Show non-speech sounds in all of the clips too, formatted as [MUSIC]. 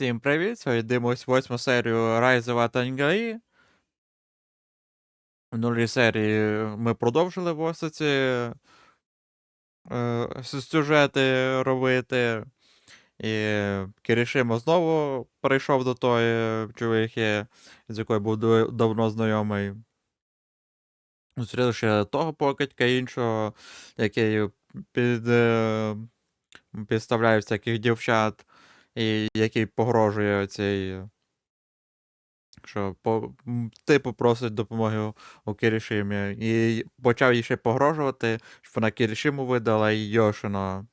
Всім привіт! Сьогодні дивимось восьму серію of Atangari. В минулій серії ми продовжили в е, сюжети робити. І Кірішимо знову прийшов до тої чоловіки, з якою був давно знайомий. Зустріли ще того покидька іншого, який під, е, підставляє всяких дівчат, і який погрожує цій. Що по, типу просить допомоги у, Кірішимі. І почав їй ще погрожувати, щоб вона Кірішиму видала і Йошино.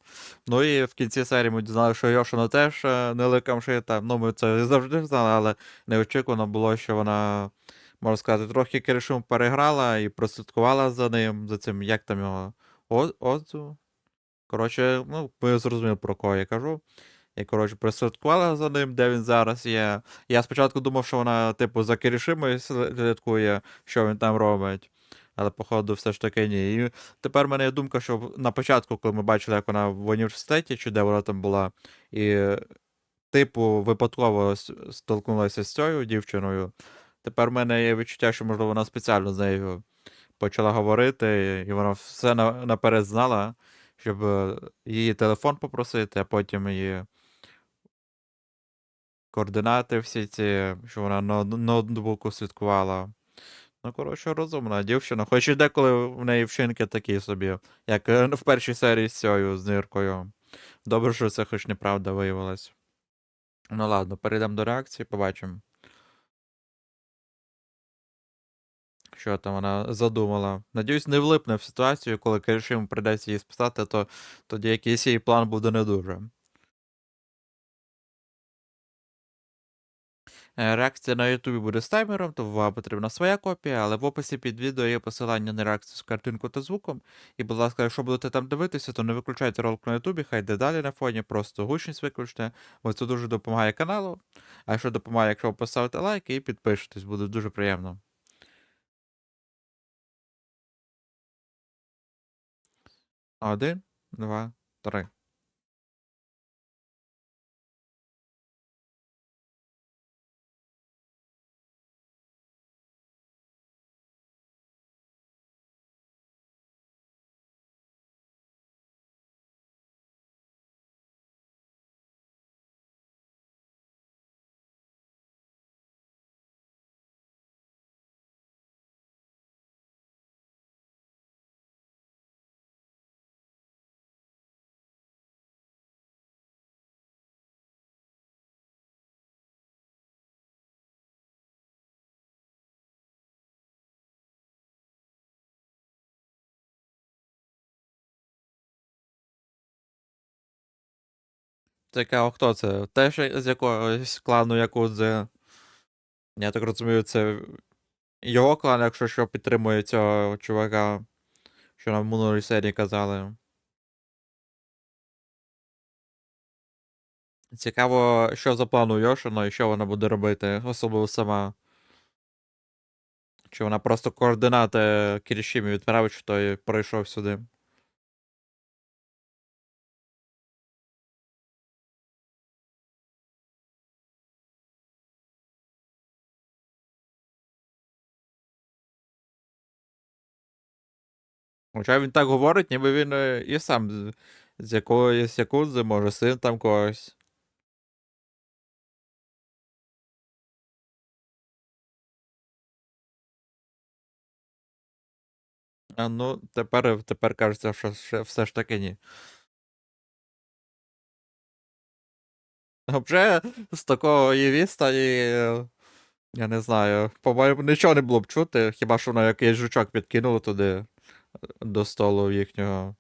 Ну і в кінці серії ми дізналися, що Йошино теж е, не ликамшита. Ну, ми це завжди знали, але неочікувано було, що вона, можна сказати, трохи Кірішиму переграла і прослідкувала за ним, за цим, як там його. О-? Коротше, ну, ви зрозуміли, про кого я кажу. І, коротше, прослідкувала за ним, де він зараз є. Я спочатку думав, що вона, типу, за Кирішимою слідкує, що він там робить. Але, походу, все ж таки ні. І тепер в мене є думка, що на початку, коли ми бачили, як вона в університеті, чи де вона там була, і, типу, випадково столкнулася з цією дівчиною. Тепер в мене є відчуття, що, можливо, вона спеціально з нею почала говорити, і вона все наперед знала, щоб е, її телефон попросити, а потім її координати всі ці, що вона на ноут- ноутбуку слідкувала. Ну, коротше, розумна дівчина. Хоч і деколи в неї вчинки такі собі, як е, в першій серії з цією з ниркою. Добре, що це хоч неправда виявилось. Ну ладно, перейдемо до реакції, побачимо. Що там вона задумала. Надіюсь, не влипне в ситуацію, коли Киришиму прийдеться її списати, то тоді якийсь її план буде не дуже. Реакція на Ютубі буде з таймером, то вам потрібна своя копія, але в описі під відео є посилання на реакцію з картинкою та звуком. І, будь ласка, якщо будете там дивитися, то не виключайте ролик на Ютубі, хай йде далі на фоні, просто гучність виключте, бо це дуже допомагає каналу. А якщо допомагає, якщо ви поставите лайк і підпишетесь, буде дуже приємно. Один, два, три. Цікаво, хто це? Теж з якогось клану Якудзи. Я так розумію, це його клан, якщо що підтримує цього чувака, що нам в минулій серії казали. Цікаво, що за план у Йошино і що вона буде робити, особливо сама. Чи вона просто координати Кірішімі відправить, що той прийшов сюди. Хоча він так говорить, ніби він е, і сам з, з якоїсь якудзи, може, син там когось. А ну, тепер, тепер кажеться, що ще- все ж таки ні. Вже з такого і відстані, е, я не знаю, по-моєму, нічого не було б чути, хіба що на якийсь жучок підкинуло туди е, до столу їхнього.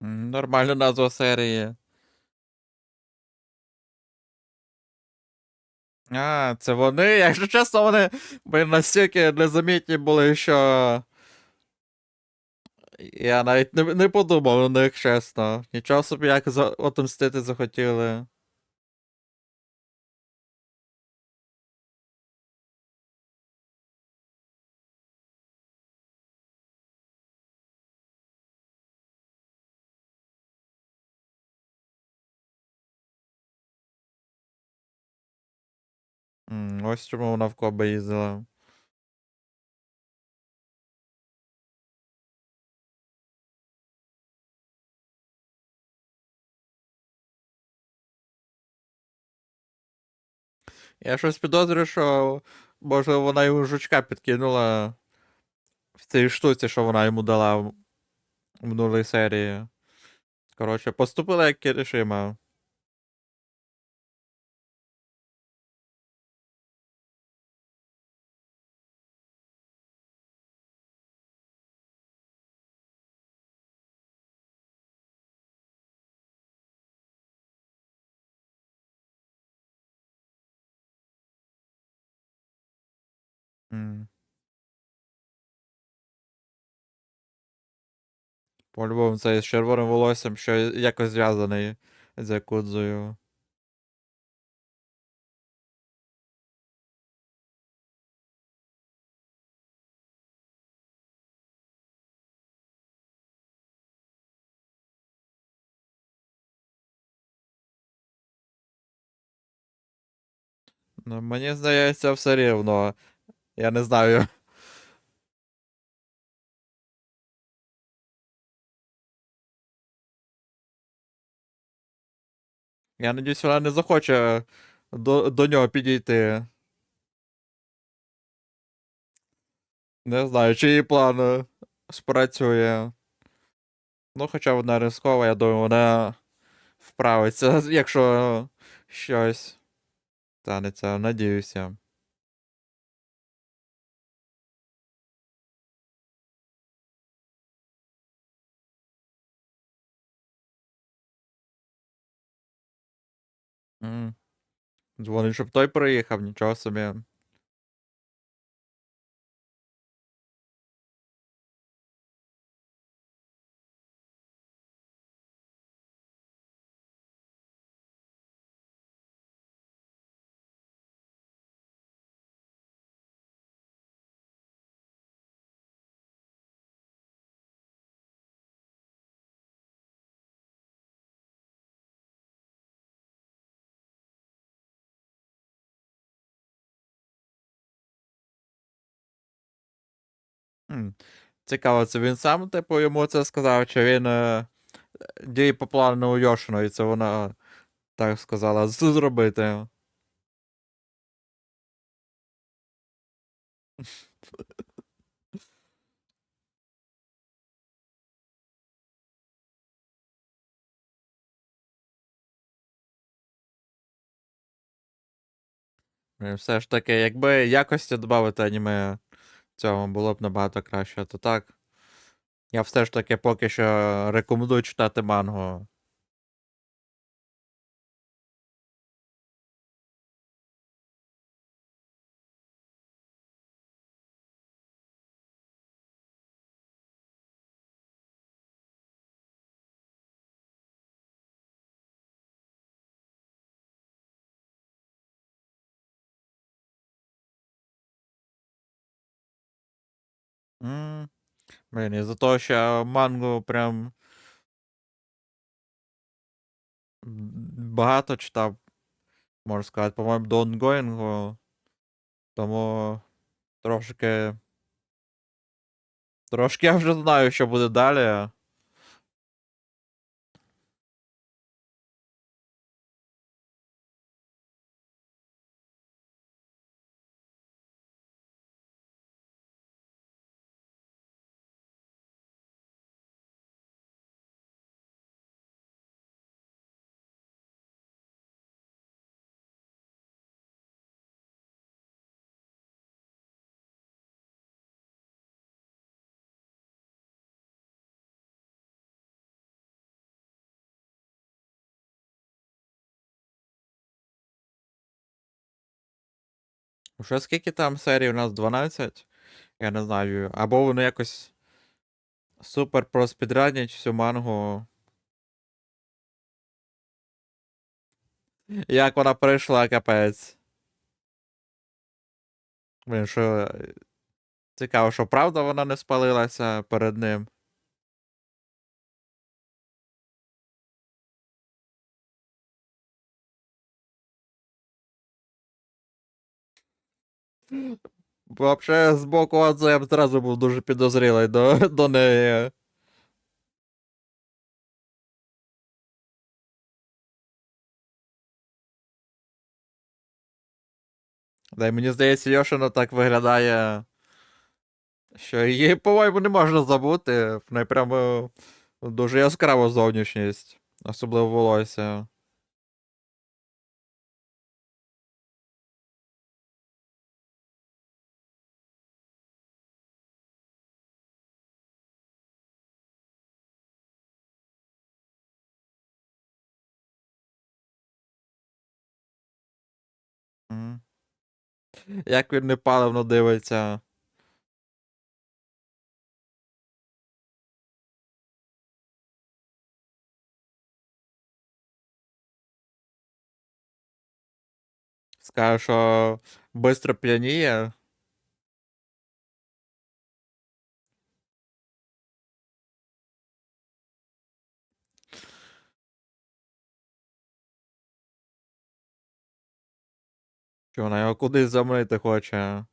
Нормальна назва серії. А, це вони. [LAUGHS] Якщо чесно, вони ми настільки незамітні були, що. Я навіть не, не подумав на них, чесно. Нічого собі, як за... отомстити захотіли. Ось чому вона в Кобе їздила. Я щось підозрюю, що може вона йому жучка підкинула в цій штуці, що вона йому дала в в минулій серії. Коротше, поступила як Кірішима. М. По-любому, цей з червоним волоссям, що якось зв'язаний з Якудзою. Ну, мені здається, все рівно. Я не знаю. Я надіюсь, вона не захоче до, до нього підійти. Не знаю, чи її план е, спрацює. Ну, хоча вона рискова, я думаю, вона вправиться, [LAUGHS] якщо щось станеться, надіюся. Дзвонить, щоб той приїхав, нічого собі. М. Цікаво, це він сам, типу, йому це сказав, чи він е, діє по плану Йошино, і це вона так сказала з- зробити. Е, Все ж таки, якби якості додати аніме цьому було б набагато краще, то так. Я все ж таки поки що рекомендую читати мангу. М, Блін, із-за того, що мангу прям багато читав, можна сказати, по-моєму, до онгоїнгу. Тому трошки. Трошки я вже знаю, що буде далі. Ще скільки там серій у нас 12? Я не знаю. Або вони якось супер проспідранять всю мангу. Як вона прийшла, капець. Блін, що. Цікаво, що правда вона не спалилася перед ним. Вообще, з боку Адзо я б зразу був дуже підозрілий до, до неї. Да, і мені здається, Йошина так виглядає. Що її, по-моєму, не можна забути. В неї прямо дуже яскрава зовнішність. Особливо волосся. Як він непаливно дивиться. Скаже, що швидко п'яніє. Що вона його кудись замрити хоче.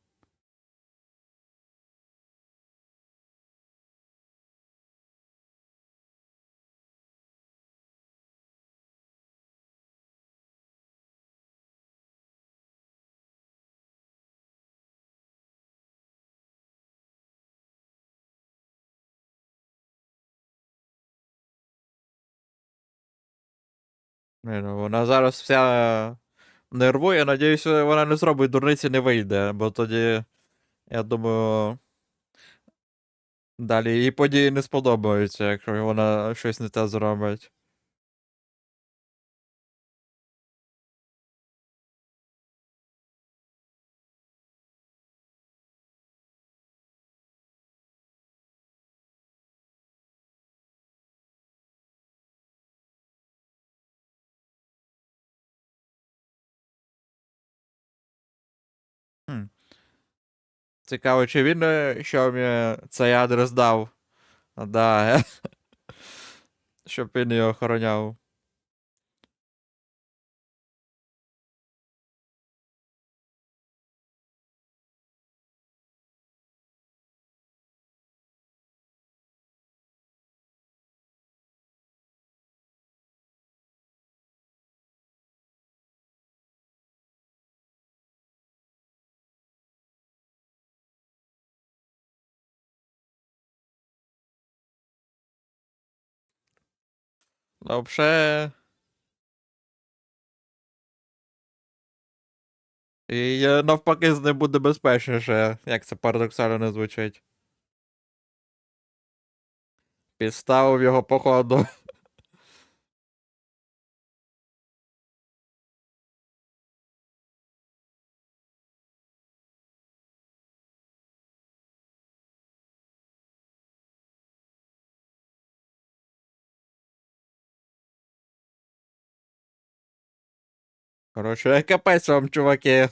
Ні, ну вона зараз вся нервує, надіюсь, вона не зробить дурниці, не вийде, бо тоді, я думаю, далі їй події не сподобаються, якщо вона щось не те зробить. Цікаво, чи він е, що мені цей адрес дав? Да. [LAUGHS] Щоб він його охороняв. Ну, взагалі. І е, навпаки з ним буде безпечніше, як це парадоксально не звучить. Підставив його походу. Коротше, [LAUGHS] капець вам, чуваки.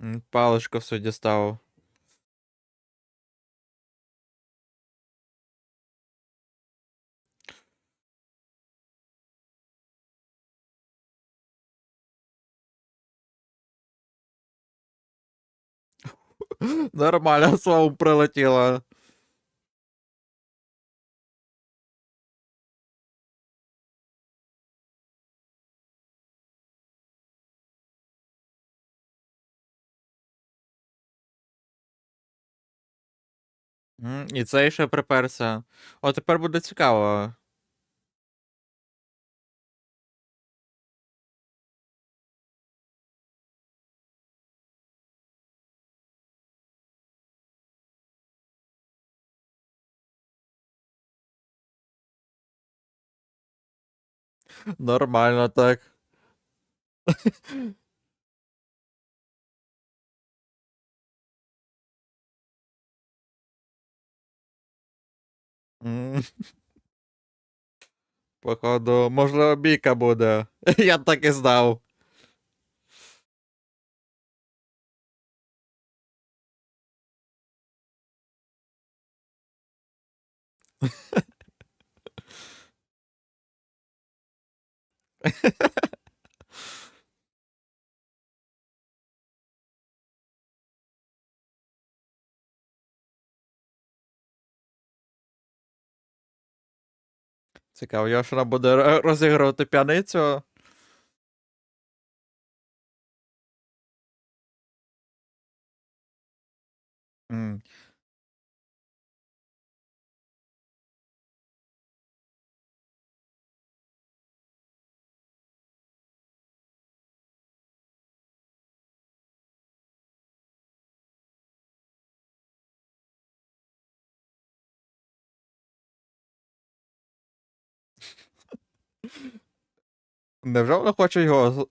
М, Паличку все дістав. Нормально словом прилетіло. І цей ще приперся. О, тепер буде цікаво. Нормально так. Походу, можливо, бійка буде. [LAUGHS] Я так і знав. [LAUGHS] Цікаво, Йошина буде розігрувати п'яницю. М. Невже вона хоче його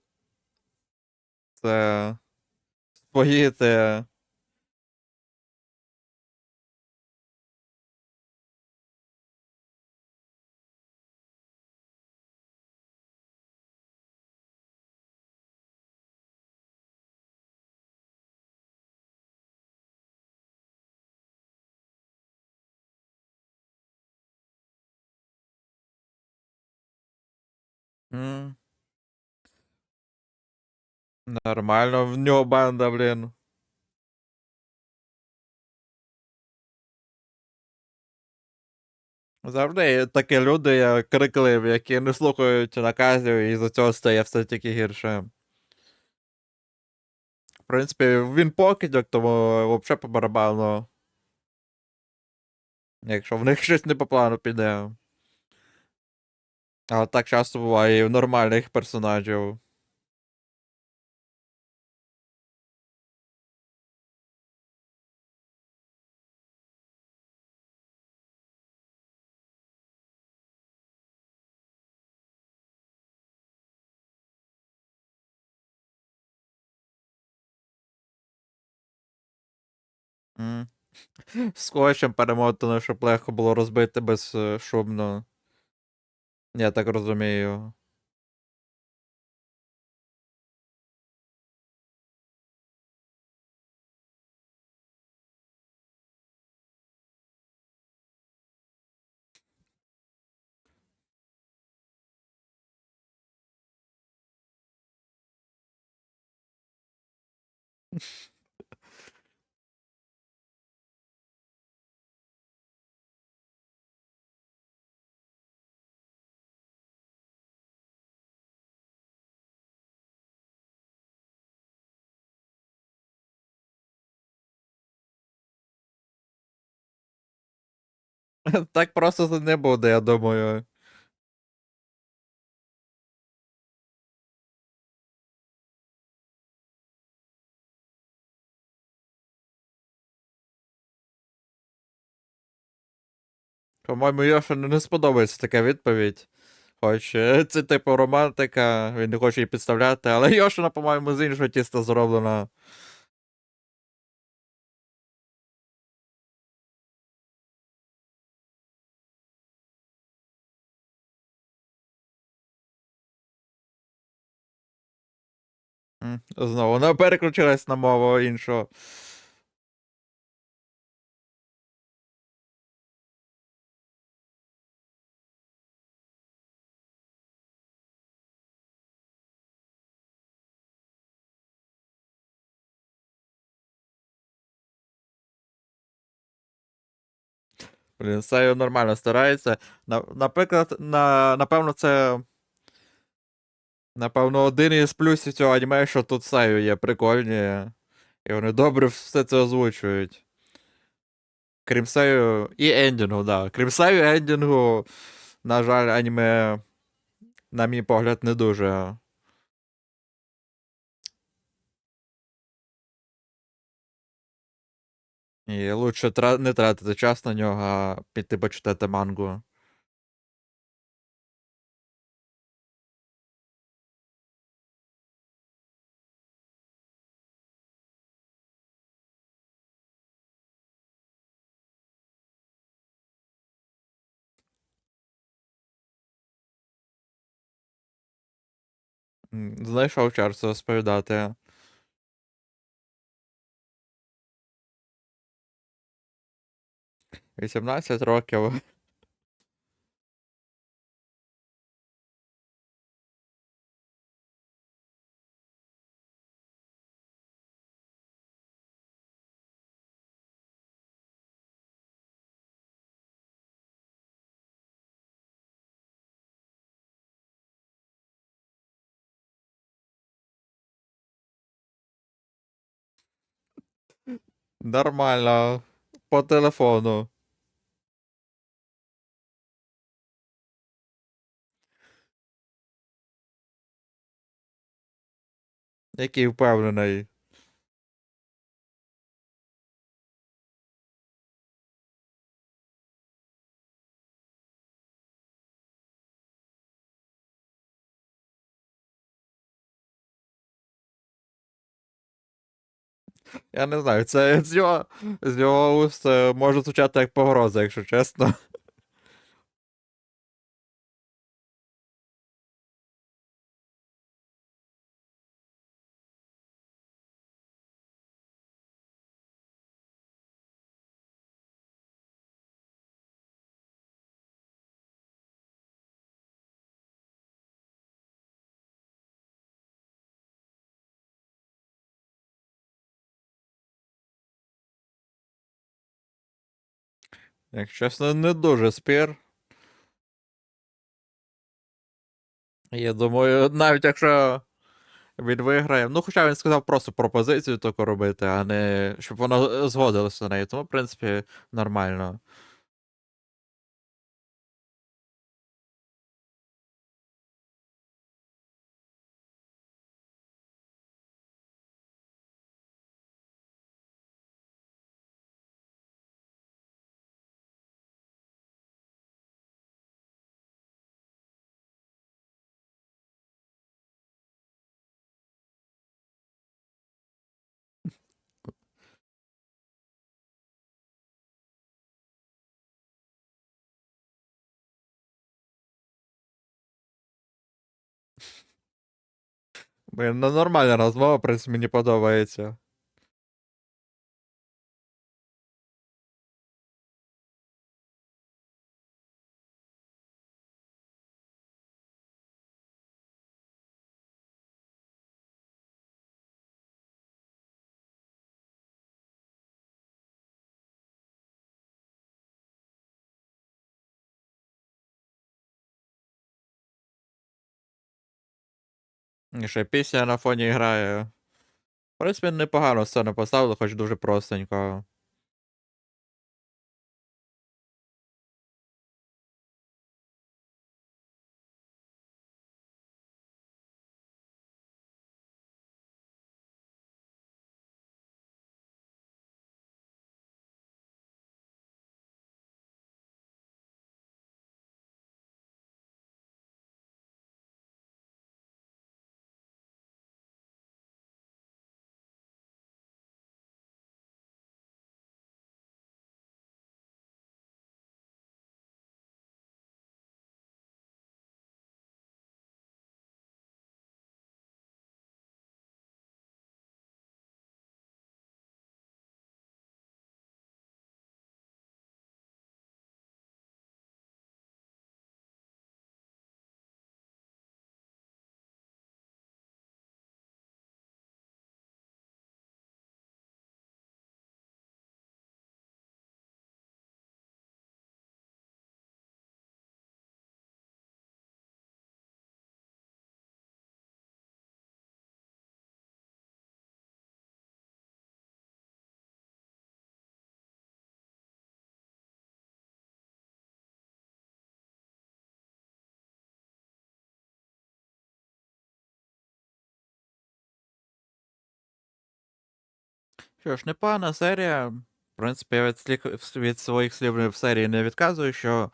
це споїти? М. Нормально, в нього банда, блін. Завжди є такі люди крикливі, які не слухають наказів, і за цього стає все тільки гірше. В принципі, він покидьок, тому взагалі по барабану. Якщо в них щось не по плану піде. Але так часто буває і в нормальних персонажів. Скотчем [LAUGHS] перемотано, щоб легко було розбити безшумно. Я так розумію. [LAUGHS] Так просто це не буде, я думаю. По-моєму, Йошину не сподобається така відповідь. Хоч е, [LAUGHS] це типу романтика, він не хоче її підставляти, але Йошина, по-моєму, з іншого тіста зроблена. Знову вона переключилась на мову іншу. Блін, Саю нормально старається. Наприклад, на, напевно, це. Напевно, один із плюсів цього аніме, що тут Саю є прикольні. І вони добре все це озвучують. Крім Саю і ендінгу, да. Крім Саю і ендінгу, на жаль, аніме, на мій погляд, не дуже. І лучше тра- не тратити час на нього, а піти почитати мангу. Знайшов час розповідати. Вісімнадцять років. Нормально. По телефону. Який впевнений. Я не знаю, це з його, з його уст е, може звучати як погроза, якщо чесно. Якщо чесно, не дуже спір. Я думаю, навіть якщо він виграє. Ну, хоча він сказав просто пропозицію таку робити, а не щоб воно згодилося на неї. Тому, в принципі, нормально. Нормальна розмова, в принципі, мені подобається. І ще пісня на фоні грає. В принципі, непогано сцену поставили, хоч дуже простенько. Що ж, непогана серія. В принципі, від, сліх- від своїх слів в серії не відказую, що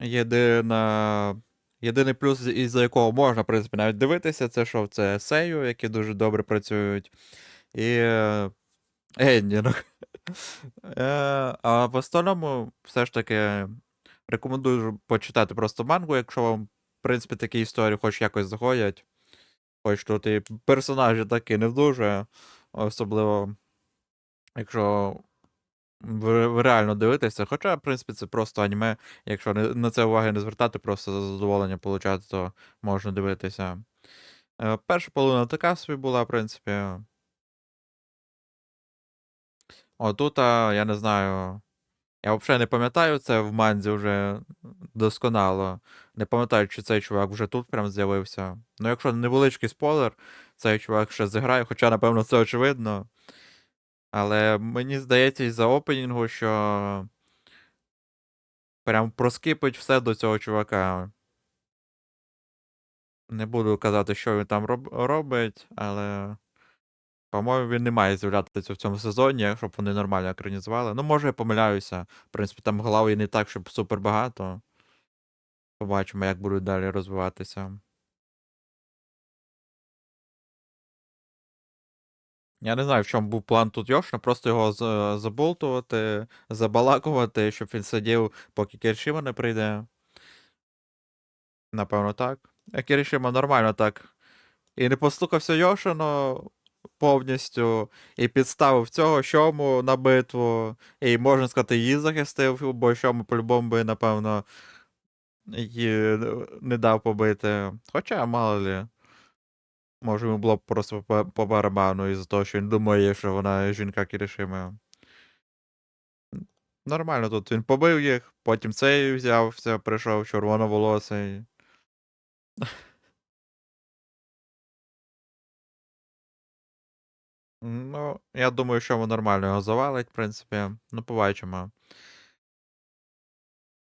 єдина, єдиний плюс, із-за якого можна, в принципі, навіть дивитися, це що це сею, які дуже добре працюють. І е. [LAUGHS] Е, А в остальному, все ж таки, рекомендую почитати просто мангу, якщо вам, в принципі, такі історії хоч якось заходять. Хоч тут і персонажі такі не дуже, особливо, якщо реально дивитеся. Хоча, в принципі, це просто аніме. Якщо на це уваги не звертати, просто за задоволення получати, то можна дивитися. Е, перша половина така собі була, в принципі. Отут, я не знаю. Я взагалі не пам'ятаю це в манзі вже досконало. Не пам'ятаю, чи цей чувак вже тут прям з'явився. Ну, якщо невеличкий спойлер, цей чувак ще зіграє, хоча, напевно, це очевидно. Але мені здається, із-за опенінгу, що прям проскипить все до цього чувака. Не буду казати, що він там роб- робить, але. По-моєму, він не має з'являтися в цьому сезоні, щоб вони нормально екранізували. Ну, може, я помиляюся. В принципі, там глав не так, щоб супер багато. Побачимо, як будуть далі розвиватися. Я не знаю, в чому був план тут Йошна, просто його за- заболтувати, забалакувати, щоб він сидів, поки Кіршіма не прийде. Напевно, так. А Кіршіма нормально так. І не послухався Йошино повністю, і підставив цього Шому на битву, і можна сказати, її захистив, бо Шому по-любому би, напевно, її не дав побити. Хоча, мало лі. Може, йому було б просто по, барабану із-за того, що він думає, що вона жінка Кірішими. Нормально тут він побив їх, потім цей взявся, прийшов червоноволосий. Ну, я думаю, що ми нормально його завалить, в принципі. Ну, побачимо.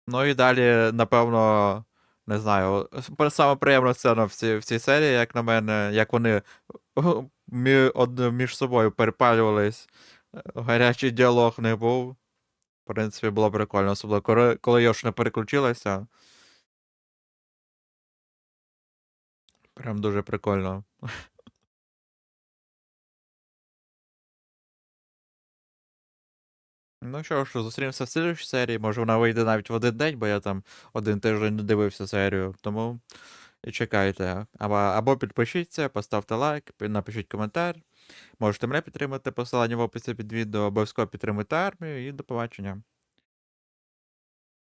Ну і далі, напевно, не знаю, саме приємна сцена в цій, в цій серії, як на мене, як вони між собою перепалювались. Е, Гарячий діалог не був. В принципі, було прикольно, особливо коли Йош не переключилася. Прям дуже прикольно. Ну що ж, зустрінемося в слідчій серії. Може вона вийде навіть в один день, бо я там один тиждень не дивився серію. Тому і чекайте. Або, або підпишіться, поставте лайк, напишіть коментар. Можете мене підтримати, посилання в описі під відео, обов'язково підтримуйте армію і до побачення.